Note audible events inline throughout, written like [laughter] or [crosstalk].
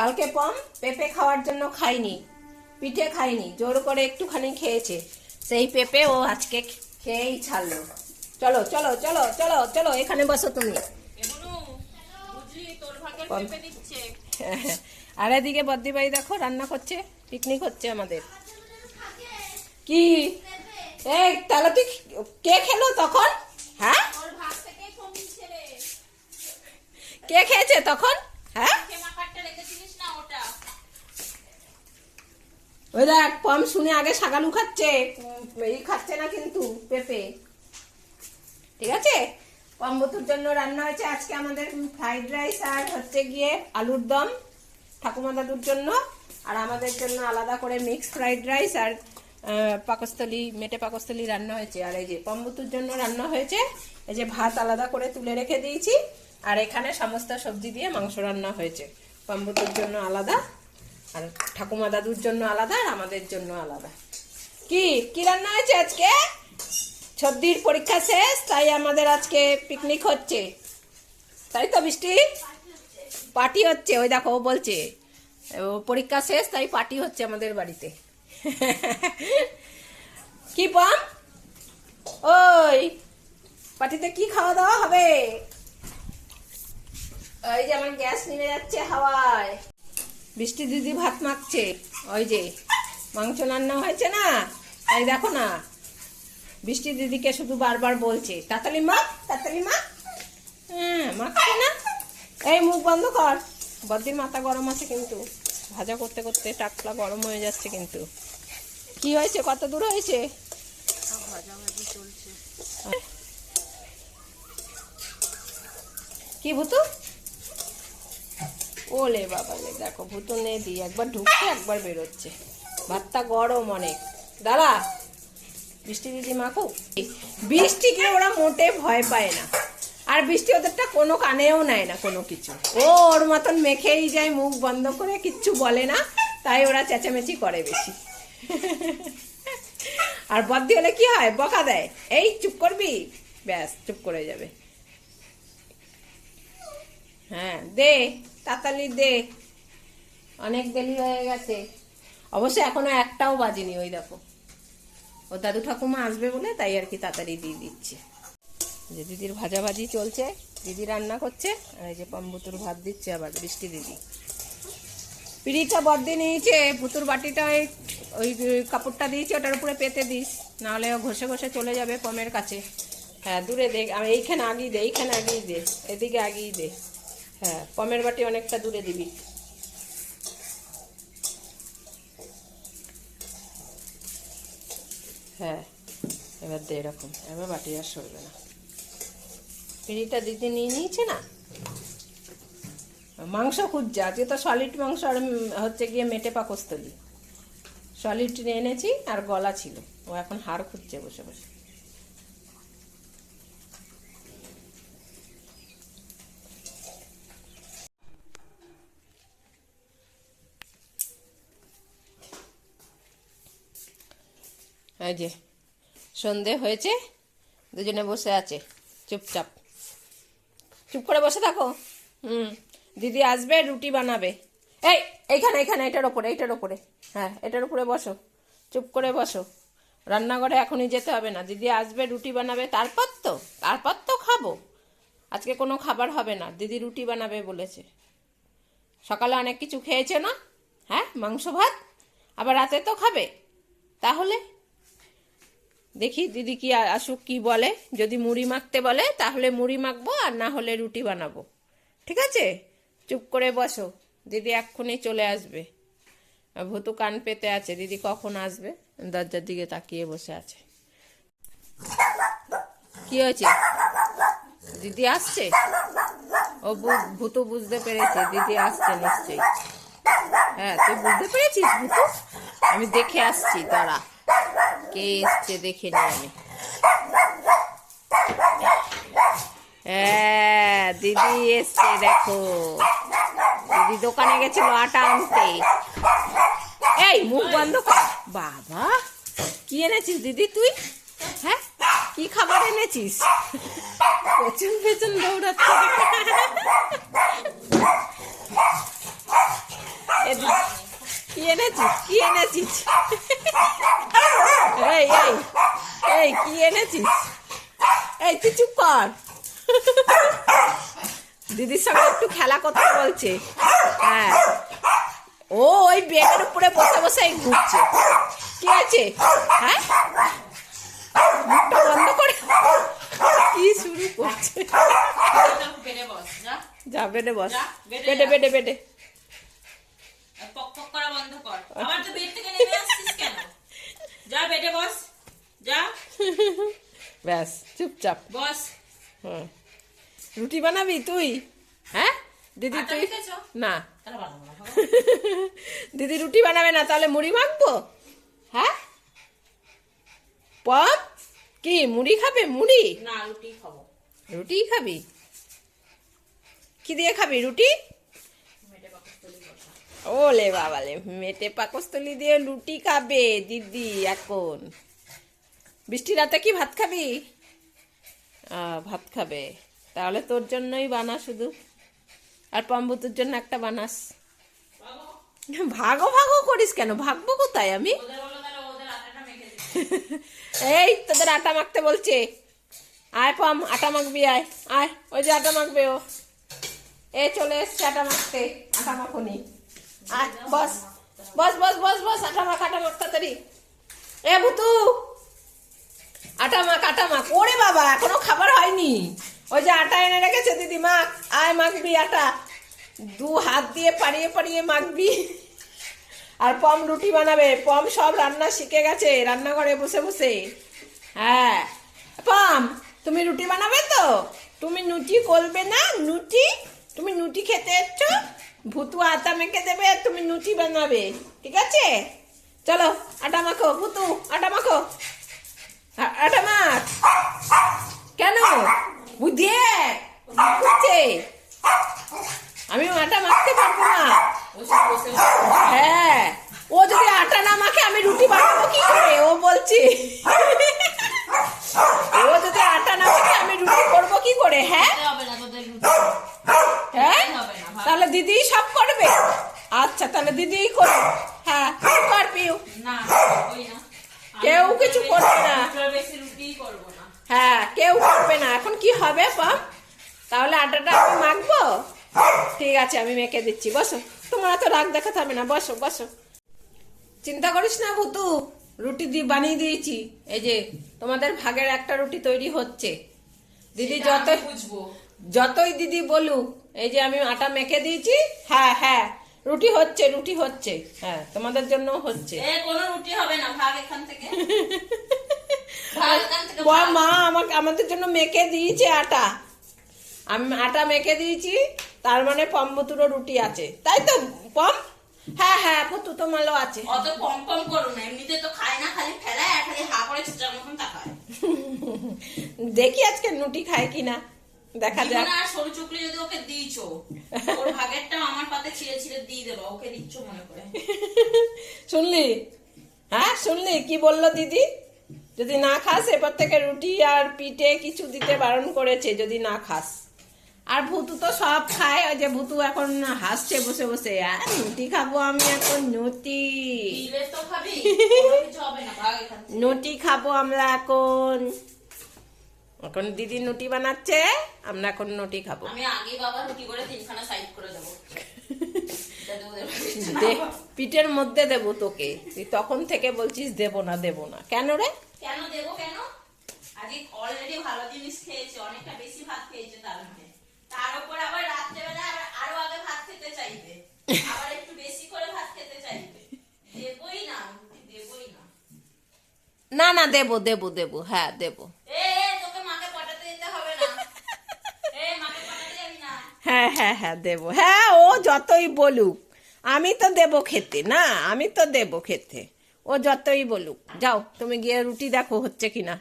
কালকে পম পেঁপে খাওয়ার জন্য খাইনি পিঠে খাইনি জোর করে একটুখানি খেয়েছে। সেই পেঁপে ও আজকে খেয়েই ছাড়লো। চলো চলো চলো চলো চলো এখানে বসো তুমি। [laughs] আর এদিকে বদ্দিবাই দেখো রান্না করছে পিকনিক হচ্ছে আমাদের। কি? এই তাহলে তুই কে খেলো তখন হ্যাঁ তোর ভাগ থেকে কমিয়েছে রে কে খেয়েছে তখন হ্যাঁ খেমা কাটটা রেখেছিলিস না ওটা পম শুনে আগে সাগালু খাচ্ছে। এই খাচ্ছে না কিন্তু পেঁপে। ঠিক আছে? পম্বতুর জন্য রান্না হয়েছে আজকে আমাদের ফ্রাইড রাইস আর হচ্ছে গিয়ে আলুর দম ঠাকুমা দাদুর জন্য। আর আমাদের জন্য আলাদা করে মিক্স ফ্রাইড রাইস আর পাকস্থলী, মেটে পাকস্থলী রান্না হয়েছে। আর এই যে পম্বতুর জন্য রান্না হয়েছে, এই যে ভাত আলাদা করে তুলে রেখে দিয়েছি। আর এখানে সমস্ত সবজি দিয়ে মাংস রান্না হয়েছে। পম্বতুর জন্য আলাদা। আর ঠাকুমা দাদুর জন্য আলাদা আর আমাদের জন্য আলাদা। কি? কি রান্না হয়েছে আজকে? ছদ্দির পরীক্ষা শেষ, তাই আমাদের আজকে পিকনিক হচ্ছে। তাই তো বৃষ্টি পার্টি হচ্ছে, ওই দেখো, ও বলছে। ও পরীক্ষা শেষ, তাই পার্টি হচ্ছে আমাদের বাড়িতে। কি পাম? ওই, পার্টিতে কি খাওয়া দাওয়া হবে? ওই যে আমার গ্যাস নিভে যাচ্ছে হাওয়ায়। বৃষ্টি দিদি ভাত মাখছে। ওই যে, মাংস রান্না হয়েছে না? তাই দেখো না। বৃষ্টি দিদিকে শুধু বারবার বলছে তাতালি মা তাতালি মা হ্যাঁ মাখছে না। এই মুখ বন্ধ কর। বদ্দির মাথা গরম আছে কিন্তু। ভাজা করতে করতে টাকলা গরম হয়ে যাচ্ছে কিন্তু। কি হয়েছে? কত দূর হয়েছে? কি ভুতু? ওলে বাবা লে দেখো ভুতু নে দি একবার ঢুকছে, একবার বেরোচ্ছে। ভাতটা গরম অনেক। দাদা, বৃষ্টি দিদি মাখো? বৃষ্টিকে ওরা মোটে ভয় পায় না। আর বৃষ্টি ওদেরটা কোনো কানেও নেয় না কোনো কিছু। ও ওর মতন মেখেই যায়, মুখ বন্ধ করে কিচ্ছু বলে না, তাই ওরা চেঁচামেচি করে বেশি। আর বদ্দি হলে কি হয়? বকা দেয়। এই, চুপ করবি? ব্যাস, চুপ করে যাবে। হ্যাঁ দে, তাড়াতাড়ি দে। অনেক দেরি হয়ে গেছে। অবশ্য এখনও একটাও বাজেনি ওই দেখো। ও দাদু ঠাকুমা আসবে বলে তাই আর কি তাড়াতাড়ি দিয়ে দিচ্ছে। যে দিদির ভাজাভাজি চলছে, দিদি রান্না করছে, আর এই যে পাম্বুতুর ভাত দিচ্ছে আবার বৃষ্টি দিদি। পিড়িটা বদ্দি নিয়েছে, পুতুর বাটিটা ওই ওই কাপড়টা দিয়েছে, ওটার উপরে পেতে দিস। নাহলে ও ঘষে ঘষে চলে যাবে পমের কাছে। হ্যাঁ দূরে দেখ আমি এইখানে আগিয়ে দে, এইখানে আগিয়ে দে, এদিকে আগিয়ে দে। হ্যাঁ পমের বাটি অনেকটা দূরে দিবি। হ্যাঁ এবার দে এরকম, এবার বাটি আর সরবে না। পিড়িটা দিদি নিয়ে নিয়েছে না? মাংস খুঁজছে, আজকে তো সলিড মাংস আর হচ্ছে গিয়ে মেটে পাকস্তলি সলিড এনেছি আর গলা ছিল, ও এখন হাড় খুঁজছে বসে বসে। এই যে, সন্ধে হয়েছে, দুজনে বসে আছে, চুপচাপ। চুপ করে বসে থাকো। হুম, দিদি আসবে, রুটি বানাবে। এই, এইখানে এইখানে, এটার ওপরে এটার ওপরে। হ্যাঁ এটার উপরে বসো। চুপ করে বসো। রান্নাঘরে এখনই যেতে হবে না। দিদি আসবে, রুটি বানাবে, তারপর তো তারপর তো খাব। আজকে কোনো খাবার হবে না, দিদি রুটি বানাবে বলেছে। সকালে অনেক কিছু খেয়েছে না? হ্যাঁ মাংস ভাত? আবার রাতে তো খাবে। তাহলে? দেখি দিদি কি আসুক কি বলে। যদি মুড়ি মাখতে বলে, তাহলে মুড়ি মাখবো আর না হলে রুটি বানাবো। ঠিক আছে? চুপ করে বসো। দিদি এক্ষুনি চলে আসবে। ভুতু কান পেতে আছে। দিদি কখন আসবে? দরজার দিকে তাকিয়ে বসে আছে। কি হয়েছে? দিদি আসছে? ও ভুতু বুঝতে পেরেছে। দিদি আসছে নিশ্চয়ই। হ্যাঁ তুই বুঝতে পেরেছিস ভুতু? আমি দেখে আসছি, দাঁড়া। কে এসছে দেখে নি আমি হ্যাঁ দিদি এসছে দেখো দিদি দোকানে গেছিল আটা আনতে এই মুখ বন্ধ কর বাবা কি এনেছিস দিদি তুই হ্যাঁ কি খাবার এনেছিস পেছন পেছন দৌড়াচ্ছে। কি এনেছিস? কি এনেছিস? এই এই এই কি এনেছিস? এই তুই চুপ কর। দিদির সঙ্গে একটু খেলা করতে বলছে। হ্যাঁ। ও ওই বেডের উপরে বসে বসে ঘুরছে। কি আছে হ্যাঁ? মুখটা বন্ধ করে। কি শুরু করছে? বেড়ে বস যা। যা বেডে বস। বেডে বেডে বেডে বেডে আর পক পক করা বন্ধ কর আবার তো বেড থেকে নেমে আসছিস কেন বস যা। [laughs] ব্যাস চুপচাপ। বস। হুম। রুটি বানাবি তুই? হ্যাঁ? দিদি তুই? না। [laughs] দিদি রুটি বানাবে না তাহলে মুড়ি মাখবো হ্যাঁ? পম কি মুড়ি খাবে? মুড়ি? না রুটি খাব। রুটি খাবি? কি দিয়ে খাবি রুটি? ওলে বাবালে মেটে পাকস্থলি দিয়ে লুটি খাবে দিদি এখন। বৃষ্টি রাতে কি ভাত খাবি? ভাত খাবে। তাহলে তোর জন্যই বানা শুধু। আর পম্বুতুর জন্য একটা বানাস। ভাগো ভাগো করিস কেন? ভাগবো কোথায় আমি? এই তোদের আটা মাখতে বলছে। আয় পাম, আটা মাখবি, আয়। আয়, ওই যে আটা মাখবে ও। এ, চলে এসছে আটা মাখতে। আটা মাখনি আয় বস বস বস বস বস, আটা মাখ আটা মাখ, তাড়াতাড়ি। এ ভুতু, আটা মাখ আটা মাখ। ওরে বাবা, এখনও খাবার হয়নি। ওই যে আটা এনে রেখেছে, দিদি, মাখ, আয়, মাখবি আটা। দু হাত দিয়ে পাড়িয়ে পাড়িয়ে মাখবি। আর পম রুটি বানাবে। পম সব রান্না শিখে গেছে, রান্নাঘরে বসে বসে। হ্যাঁ। পম, তুমি রুটি বানাবে তো? তুমি নুটি করবে না? নুটি তুমি নুটি খেতে এসছো? ভুতু আটা মেখে দেবে আর তুমি নুটি বানাবে। ঠিক আছে? চলো আটা মাখো ভুতু আটা মাখো। আটা মাখ। কেন? বুঝিয়ে বুঝছে? আমি আটা মাখতে পারব না। হ্যাঁ ও যদি আটা না মাখে আমি রুটি বানাবো কি করে? ও বলছে। ও যদি আটা না মাখে আমি রুটি করব কি করে? হ্যাঁ? হ্যাঁ। তাহলে দিদি সব করবে? আচ্ছা তাহলে দিদিই করবে? হ্যাঁ কর পিউ কেউ কিছু করবে না। হ্যাঁ কেউ করবে না। এখন কি হবে পাম তাহলে আটাটা আমি মাখবো? ঠিক আছে আমি মেখে দিচ্ছি। বসো। তোমার তো রাগ দেখাতে হবে না। বসো বসো। চিন্তা করিস না ভুতু। রুটি দিয়ে বানিয়ে দিয়েছি। এই যে তোমাদের ভাগের একটা রুটি তৈরি হচ্ছে। দিদি বুঝব। যতই দিদি বলুক এই যে আমি আটা মেখে দিয়েছি হ্যাঁ হ্যাঁ রুটি হচ্ছে রুটি হচ্ছে হ্যাঁ তোমাদের জন্য হচ্ছে। এ কোনো রুটি হবে না ভাগ এখান থেকে। [laughs] মা আমাকে আমাদের জন্য মেখে দিয়েছে আটা। আমি আটা মেখে দিয়েছি তার মানে পম্বতুরও রুটি আছে। তাই তো পম? হ্যাঁ হ্যাঁ পুতু তোমারও আছে। অত কম কম করো না এমনিতে তো খায় না খালি ফেলায় আর খালি হা করে চুচার মতন তাকায়। [laughs] দেখি আজকে রুটি খায় কিনা। দেখা যাক। আর সরু চুকলি যদি ওকে দিয়েছ ওর ভাগেরটা আমার পাতে ছিঁড়ে ছিঁড়ে দিয়ে দেবো ওকে দিচ্ছ মনে করে। শুনলি? হ্যাঁ শুনলি? কি বলল দিদি? যদি না খাস এবার থেকে রুটি আর পিঠে কিছু দিতে বারণ করেছে যদি না খাস। আর ভুতু তো সব খায় ওই যে ভুতু এখন হাসছে বসে বসে আর রুটি খাব আমি এখন নুটি নুটি [laughs] খাব আমরা এখন। এখন দিদি নুটি বানাচ্ছে আমরা এখন নুটি খাব। আমি আগেই বাবা করে তিনখানা সাইড করে দেবো। পিঠের মধ্যে দেবো তোকে। তুই তখন থেকে বলছিস দেবো না দেবো না। কেন রে? কেন দেবো কেন? আজকে অলরেডি ভালো জিনিস খেয়েছে অনেকটা বেশি ভাত খেয়েছে তার মানে তার উপর আবার রাত্রেবেলা আরও আগে ভাত খেতে চাইবে। আবার একটু বেশি করে ভাত খেতে চাইবে। দেবই না দেবই না। না না দেবো দেবো দেবো। হ্যাঁ দেবো এ এ, তোকে মাকে পটাতে দিতে হবে না এ মাকে পটাতে যাবি না হ্যাঁ হ্যাঁ হ্যাঁ দেবো। হ্যাঁ ও যতই বলুক, আমি তো দেবো খেতে, না? আমি তো দেবো খেতে। ও যতই বলুক, যাও, তুমি গিয়ে রুটি দেখো হচ্ছে কিনা।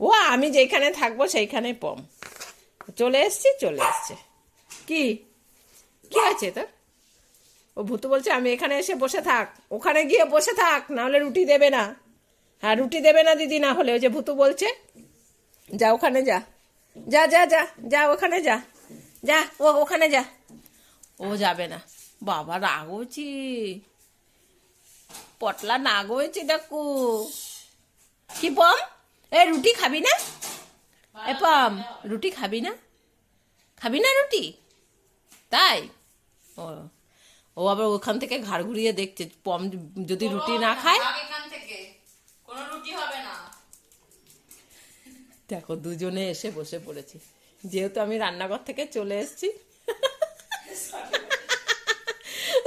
ও, আমি যেখানে থাকব সেইখানে পম। চলে এসছি, চলে এসছে। কি? কি আছে তোর? ও ভূতু বলছে, আমি এখানে এসে বসে থাক। ওখানে গিয়ে বসে থাক, নাহলে রুটি দেবে না। হ্যাঁ রুটি দেবে না দিদি, না হলে ওই যে ভূতু বলছে, যা, ওখানে যা। যা যা যা যা, ওখানে যা। যা ও ওখানে যা। ও যাবে না। বাবা রাগ হয়েছি পটলা নাগ হয়েছে দেখো। কি পম এ রুটি খাবি না? এ পম রুটি খাবি না? খাবি না রুটি? তাই? ও ও আবার ওখান থেকে ঘাড় ঘুরিয়ে দেখছে পম যদি রুটি না খায়। ভাগ এখান থেকে। কোনো রুটি হবে না। দেখো দুজনে এসে বসে পড়েছি। যেহেতু আমি রান্নাঘর থেকে চলে এসেছি।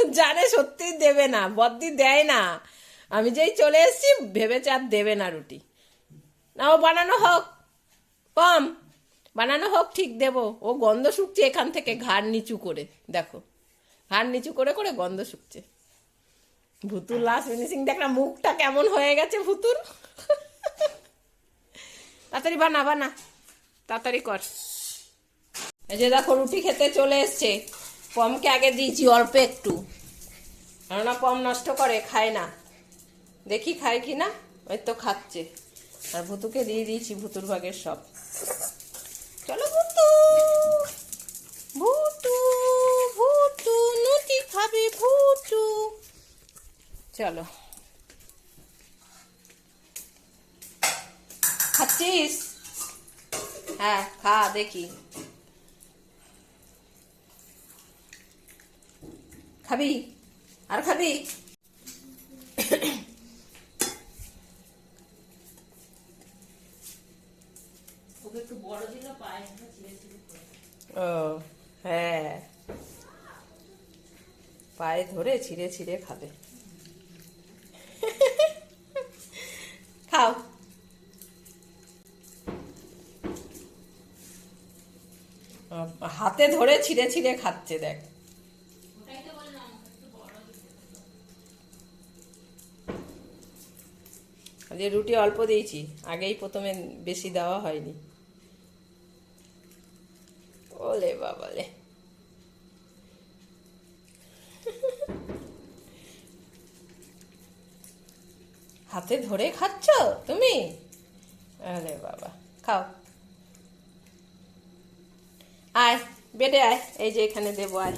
জানে সত্যি দেবে না, বদ্দি দেয় না। আমি যেই চলে এসেছি, ভেবেছে আর দেবে না রুটি। না ও বানানো হোক। কম। বানানো হোক, ঠিক দেবো। ও গন্ধ শুকছে এখান থেকে, ঘাড় নিচু করে। দেখো, ঘাড় নিচু করে করে গন্ধ শুকছে। ভুতুর লাস্ট ফিনিশিং দেখ না, মুখটা কেমন হয়ে গেছে ভুতুর? তাড়াতাড়ি বানা বানা। তাড়াতাড়ি কর। এই যে দেখো, রুটি খেতে চলে এসছে। পমকে আগে দিয়েছি অল্প একটু। কেননা পম নষ্ট করে, খায় না। দেখি খায় কি না? ওই তো খাচ্ছে। আর ভুতুকে দিয়ে দিয়েছি, ভুতুর ভাগের সব। চলো ভুতু! ভুতু ভুতু নুটি খাবে ভুতু। চলো। খাচ্ছিস? হ্যাঁ খা, দেখি। খাবি? আর খাবি? ও হ্যাঁ। পায়ে ধরে ছিঁড়ে ছিঁড়ে খাবে। খাও। হাতে ধরে ছিঁড়ে ছিঁড়ে খাচ্ছে দেখ ওটাই তো বললাম ওকে একটু বড় দিতে যে রুটি অল্প দিয়েছি, আগেই প্রথমে বেশি দেওয়া হয়নি। ওলে বাবালে। হাতে ধরে খাচ্ছ তুমি? আরে বাবা, খাও। আয়, বেডে আয়, এই যে এখানে দেবো, আয়।